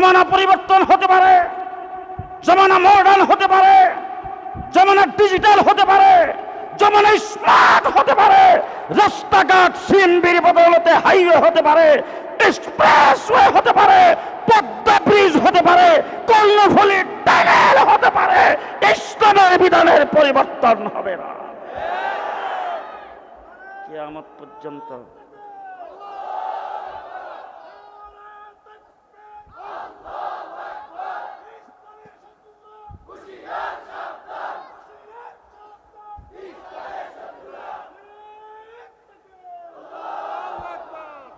জমানা পরিবর্তন হতে পারে, জমানা মডার্ন হতে পারে, জমানা ডিজিটাল হতে পারে, জমানা স্মার্ট হতে পারে, রাস্তাঘাট সিএনবির বদলতে হাইওয়ে হতে পারে এক্সপ্রেসওয়ে হতে পারে, পদ্মা ব্রিজ হতে পারে, কর্ণফুলি টানেল হতে পারে, ইসলামের বিধানের পরিবর্তন হবে না। কিয়ামত পর্যন্ত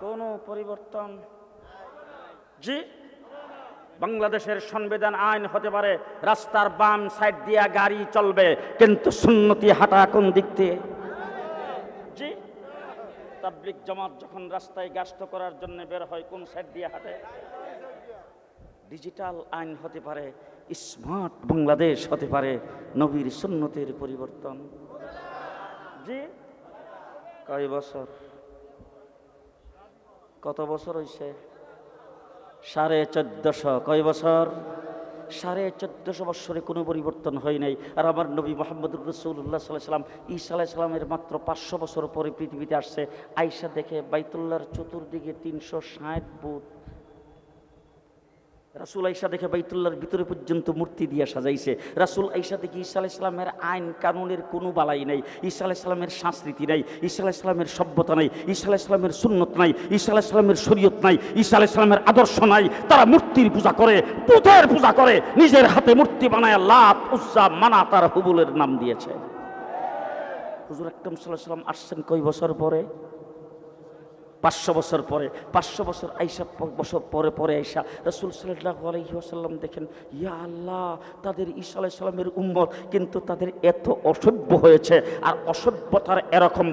কোনো পরিবর্তন। জি? বাংলাদেশের সংবিধান আইন হতে পারে, রাস্তার বাম সাইড দিয়া গাড়ি চলবে, কিন্তু সুন্নতি হাঁটা কোন দিক দিয়ে? জি? তাবলিক জামাত যখন রাস্তায় গাস্ত করার জন্য বের হয়, কোন সাইড দিয়ে হাঁটে? ডিজিটাল আইন হতে পারে, স্মার্ট বাংলাদেশ হতে পারে, নবীর সুন্নতের পরিবর্তন। জি? কয় বছর? কত বছর হয়েছে সাড়ে চোদ্দশো। কয় বছর? সাড়ে চোদ্দশো বৎসরে কোনো পরিবর্তন হয় নাই। আর আমার নবী মোহাম্মদ রসুল্লাহ সাল্লাহ সাল্লাম, ঈসা আলাহ মাত্র পাঁচশো বছর পরে পৃথিবীতে আসছে। আইসা দেখে বাইতুল্লাহর চতুর্দিকে তিনশো ষাট বুথ রাসুল আইসা দেখে বাইতুল্লাহর ভিতরে পর্যন্ত মূর্তি দিয়ে সাজাইছে। রাসুল আইসা দেখে ঈসা ইসলামের আইন কানুনের কোনো বালাই নাই, ঈসা ইসলামের সংস্কৃতি নাই, ঈসা ইসলামের সভ্যতা নাই, ঈসা ইসলামের সুন্নত নাই, ঈসা ইসলামের শরীয়ত নাই, ঈসা ইসলামের আদর্শ নাই। তারা মূর্তির পূজা করে পুতের পূজা করে, নিজের হাতে মূর্তি বানায় লাত, উজ্জা, মানা তার হুবুলের নাম দিয়েছে। হুজুর আকরম সাল্লাহ সাল্লাম আসছেন কয় বছর পরে? পাঁচশো বছর পরে, পাঁচশো বছর আইসা, বছর পরে পরে আইসা রসুল সাল্লাহ আলহি আসাল্লাম দেখেন, ইয়া আল্লাহ, তাদের ঈসা আলাহ সাল্লামের উম্মত কিন্তু তাদের এত অসভ্য হয়েছে আর অসভ্যতার এরকম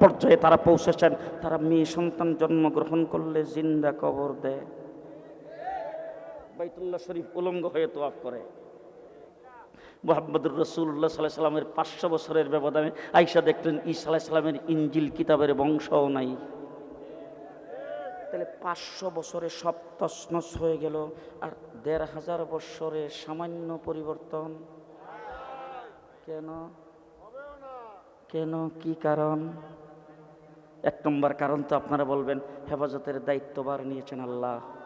পর্যায়ে তারা পৌঁছেছেন, তারা মেয়ে সন্তান জন্মগ্রহণ করলে জিন্দা কবর দেয়। বাইতুল্লাহ শরীফ উলঙ্গ হয়ে তোয়াফ করে। মোহাম্মদুর রসুল্লাহ সাল্লাহ সাল্লামের পাঁচশো বছরের ব্যবধানে আইসা দেখলেন ঈসা আলাহ সাল্লামের ইঞ্জিল কিতাবের বংশও নাই। তাহলে পাঁচশো বছরে সব তসনস হয়ে গেল। আর দেড় হাজার বৎসরে সামান্য পরিবর্তন। কেন? কেন? কি কারণ? এক নম্বর কারণ তো আপনারা বলবেন, হেফাজতের দায়িত্বভার নিয়েছেন আল্লাহ।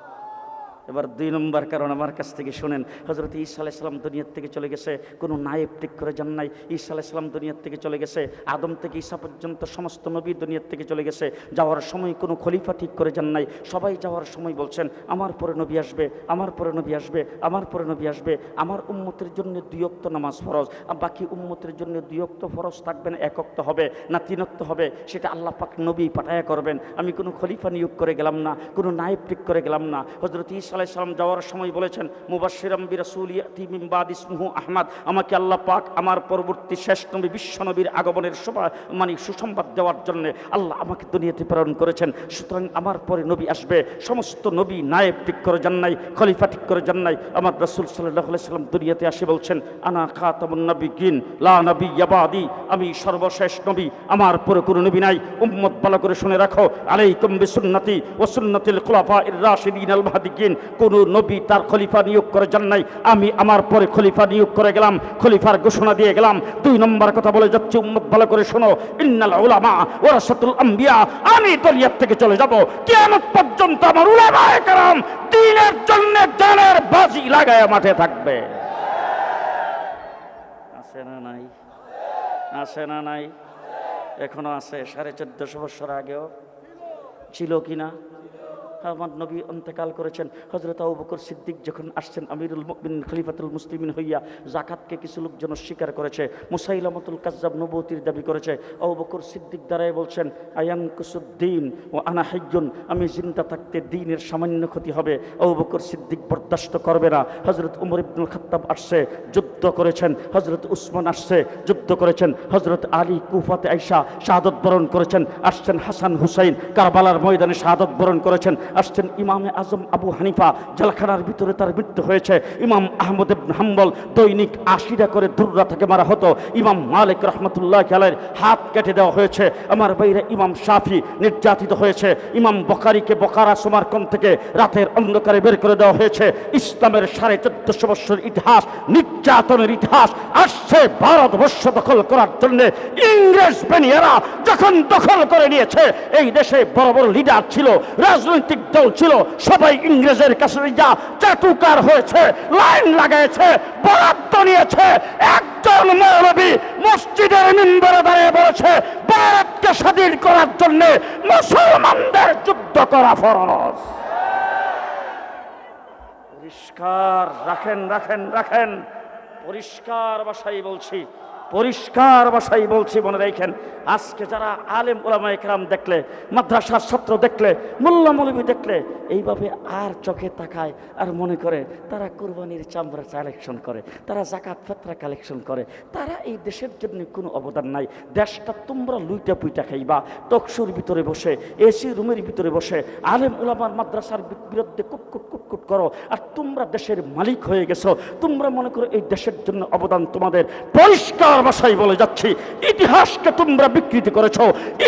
এবার দুই নম্বর কারণ আমার কাছ থেকে শোনেন হজরত ঈসা আলাইসালাম দুনিয়ার থেকে চলে গেছে, কোনো নায়েব ঠিক করে যান নাই। ঈসা আলাইসালাম দুনিয়ার থেকে চলে গেছে, আদম থেকে ঈসা পর্যন্ত সমস্ত নবী দুনিয়ার থেকে চলে গেছে, যাওয়ার সময় কোনো খলিফা ঠিক করে যান নাই। সবাই যাওয়ার সময় বলছেন, আমার পরে নবী আসবে, আমার পরে নবী আসবে, আমার পরে নবী আসবে, আমার উম্মতের জন্য দুইক্ত নামাজ ফরজ, আর বাকি উম্মতের জন্য দুইক্ত ফরজ থাকবে না একক্ত হবে না তিনক্ত হবে, সেটা আল্লাহ পাক নবী পাঠায়া করবেন। আমি কোনো খলিফা নিয়োগ করে গেলাম না, কোনো নায়েব ঠিক করে গেলাম না। হজরত ঈসা আলাইসালাম যাওয়ার সময় বলেছেন ইয়াতি মিন ইসমুহু আহমদ। আমাকে আল্লাহ পাক আমার পরবর্তী শেষ নবী বিশ্বনবীর আগমনের সভা মানে সুসংবাদ দেওয়ার জন্য আল্লাহ আমাকে দুনিয়াতে প্রেরণ করেছেন। সুতরাং আমার পরে নবী আসবে, সমস্ত নবী নায়েব ঠিক করে যান নাই খলিফা ঠিক করে যান নাই আমার রসুল সাল্লাহ সাল্লাম দুনিয়াতে আসে বলছেন, আনা খাতামুন নবী গিন লা নবী ইয়াবাদি আমি সর্বশেষ নবী, আমার পরে কোনো নবী নাই। উম্মত ভালো করে শুনে রাখো। আলাইকুম বিসুন্নতি ও সুন্নতিল খুলাফা ইর রাশিদিন আল মাহদিকিন কোন নবী তার খলিফা নিয়োগ করে যান নাই। আমি আমার পরে খলিফা নিয়োগ করে গেলাম, খলিফার ঘোষণা দিয়ে গেলাম। দুই নম্বর কথা বলে যাচ্ছে, উম্মত ভালো করে শোনো। ইন্নাল উলামা ওরাসাতুল আম্বিয়া, আমি দলিয়ার থেকে চলে যাব। কিয়ামত পর্যন্ত আমার উলামায়ে কেরাম দিনের জন্য জানের বাজি লাগায় মাঠে থাকবে। আছে না নাই? আছে না নাই? এখনও আছে, সাড়ে চোদ্দশো বছর আগেও। ছিল কি না আমার নবী অন্তেকাল করেছেন। হজরত আবু বকর সিদ্দিক যখন আসছেন, আমিরুল মুমিন খলিফাতুল মুসলিমিন হইয়া জাকাতকে কিছু লোকজন স্বীকার করেছে, মুসাইলামতুল কাজ্জাব নবতির দাবি করেছে। আবু বকর সিদ্দিক দ্বারাই বলছেন, আয়ান কুসুদ্দিন ও আনা হাইয়ুন আমি জিন্দা থাকতে দিনের সামান্য ক্ষতি হবে। আবু বকর সিদ্দিক বরদাস্ত করবে না। হজরত উমর ইবনুল খাত্তাব আসছে, যুদ্ধ যুদ্ধ করেছেন হজরত উসমান আসছে, যুদ্ধ করেছেন হজরত আলী কুফাতে আইসা শাহাদত বরণ করেছেন, আসছেন হাসান হুসাইন, কারবালার ময়দানে শাহাদত বরণ করেছেন, আসছেন ইমামে আজম আবু হানিফা, জেলখানার ভিতরে তার মৃত্যু হয়েছে, ইমাম আহমদ হাম্বল দৈনিক আশিটা করে দুর্রা থেকে মারা হতো, ইমাম মালিক রহমতুল্লাহ আলের হাত কেটে দেওয়া হয়েছে, আমার বাইরে ইমাম শাফি নির্যাতিত হয়েছে, ইমাম বকারিকে বকারা সমারকন থেকে রাতের অন্ধকারে বের করে দেওয়া হয়েছে, ইসলামের সাড়ে চোদ্দশো বৎসর ইতিহাস নির্যাতনের ইতিহাস আসছে ভারতবর্ষ দখল করার জন্য ইংরেজ বেনিয়ারা যখন দখল করে নিয়েছে, এই দেশে বড় বড় লিডার ছিল, রাজনৈতিক দল ছিল, সবাই ইংরেজের কাছে যা চাটুকার হয়েছে, লাইন লাগাইছে, বরাদ্দ নিয়েছে। একজন মৌলবী মসজিদের মিম্বরে দাঁড়িয়ে বলেছে, ভারতকে স্বাধীন করার জন্য মুসলমানদের যুদ্ধ করা ফরজ। পরিষ্কার, রাখেন রাখেন রাখেন। পরিষ্কার বাসায় বলছি পরিষ্কার ভাষাই বলছি, মনে রাখেন, আজকে যারা আলেম ওলামা একরাম দেখলে, মাদ্রাসার ছাত্র দেখলে, মোল্লা মৌলবী দেখলে, এইভাবে আর চোখে তাকায় আর মনে করে, তারা কুরবানির চামড়া কালেকশন করে, তারা জাকাত ফেতরা কালেকশন করে, তারা এই দেশের জন্য কোনো অবদান নাই। দেশটা তোমরা লুইটা পুইটা খাইবা টকসুর ভিতরে বসে এসি রুমের ভিতরে বসে, আলেম ওলামার মাদ্রাসার বিরুদ্ধে কুটকুট কুটকুট করো, আর তোমরা দেশের মালিক হয়ে গেছো, তোমরা মনে করো এই দেশের জন্য অবদান তোমাদের। পরিষ্কার ভাষায় বলে যাচ্ছি, ইতিহাসকে তোমরা বিকৃতি করেছ,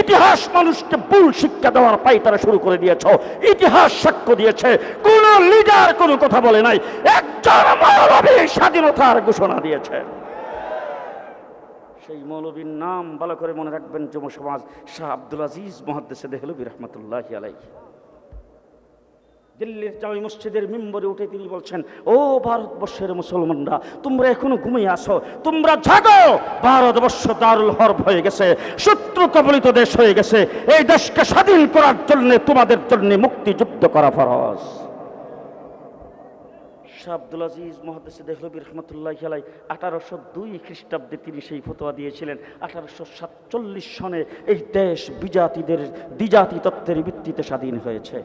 ইতিহাস মানুষকে ভুল শিক্ষা দেওয়ার পাইতারা শুরু করে দিয়েছ, ইতিহাস সাক্ষ্য দিয়েছে, কোন লিডার কোনো কথা বলে নাই, একজন মৌলবী স্বাধীনতার ঘোষণা দিয়েছে। সেই মৌলবীর নাম ভালো করে মনে রাখবেন যুব সমাজ, শাহ আব্দুল আজিজ মহাদ্দেশে দেহলবী রহমতুল্লাহ আলাই দিল্লির জামি মসজিদের মেম্বরে উঠে তিনি বলছেন, ও ভারতবর্ষের মুসলমানরা, তোমরা এখনও ঘুমিয়ে আসো তোমরা জাগো! ভারতবর্ষ দারুল হরব হয়ে গেছে, শত্রু কবলিত দেশ হয়ে গেছে। এই দেশকে স্বাধীন করার জন্য, তোমাদের জন্য মুক্তিযুদ্ধ করা ফরজ। শাহ আব্দুল আজিজ মহাদেশ দেহলবী রহমতুল্লাহ আলাই আঠারোশো দুই খ্রিস্টাব্দে তিনি সেই ফতোয়া দিয়েছিলেন। আঠারোশো সাতচল্লিশ সনে এই দেশ বিজাতিদের দ্বিজাতি তত্ত্বের ভিত্তিতে স্বাধীন হয়েছে।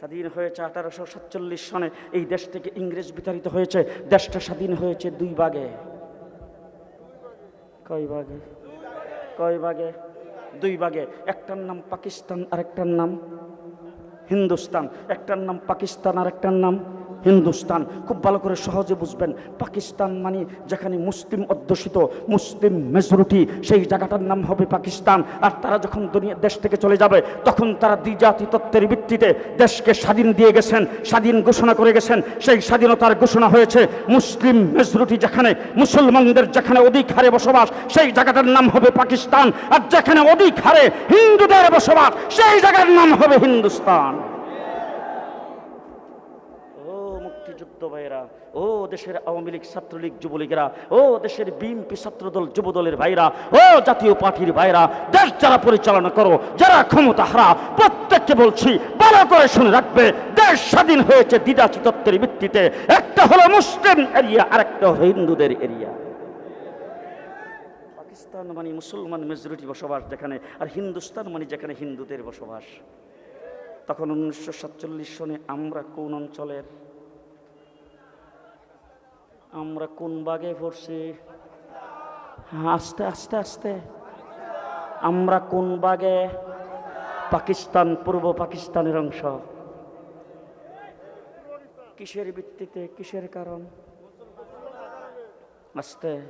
স্বাধীন হয়েছে আঠারোশো সাতচল্লিশ সনে। এই দেশ থেকে ইংরেজ বিতাড়িত হয়েছে। দেশটা স্বাধীন হয়েছে দুই বাগে কয় বাগে কয় বাগে দুই বাগে একটার নাম পাকিস্তান, আরেকটার নাম হিন্দুস্তান। একটার নাম পাকিস্তান আর একটার নাম হিন্দুস্তান। খুব ভালো করে সহজে বুঝবেন, পাকিস্তান মানে যেখানে মুসলিম অধ্যুষিত, মুসলিম মেজরিটি সেই জায়গাটার নাম হবে পাকিস্তান। আর তারা যখন দুনিয়া দেশ থেকে চলে যাবে, তখন তারা দ্বিজাতি তত্ত্বের ভিত্তিতে দেশকে স্বাধীন দিয়ে গেছেন, স্বাধীন ঘোষণা করে গেছেন। সেই স্বাধীনতার ঘোষণা হয়েছে, মুসলিম মেজরিটি যেখানে, মুসলমানদের যেখানে অধিক হারে বসবাস, সেই জায়গাটার নাম হবে পাকিস্তান। আর যেখানে অধিক হারে হিন্দুদের বসবাস, সেই জায়গার নাম হবে হিন্দুস্তান ও মুক্তিযুদ্ধ ভাইরা ও দেশের আওয়ামী লীগ ছাত্রলীগ যুবলীগেরা, ও দেশের বিএনপি ছাত্রদল যুবদলের ভাইরা ও জাতীয় পার্টির ভাইরা দেশ যারা পরিচালনা করো, যারা ক্ষমতা হারা প্রত্যেককে বলছি, ভালো করে শুনে রাখবে, দেশ স্বাধীন হয়েছে দ্বিজাতি তত্ত্বের ভিত্তিতে। একটা হলো মুসলিম এরিয়া আর একটা হলো হিন্দুদের এরিয়া। পাকিস্তান মানে মুসলমান মেজরিটি বসবাস যেখানে, আর হিন্দুস্তান মানে যেখানে হিন্দুদের বসবাস। তখন উনিশশো সাতচল্লিশ সনে আমরা কোন অঞ্চলের আমরা কোন বাগে পড়ছি? আস্তে আস্তে আস্তে। আমরা কোন বাগে পাকিস্তান, পূর্ব পাকিস্তানের অংশ। কিসের ভিত্তিতে? কিসের কারণ? আস্তে।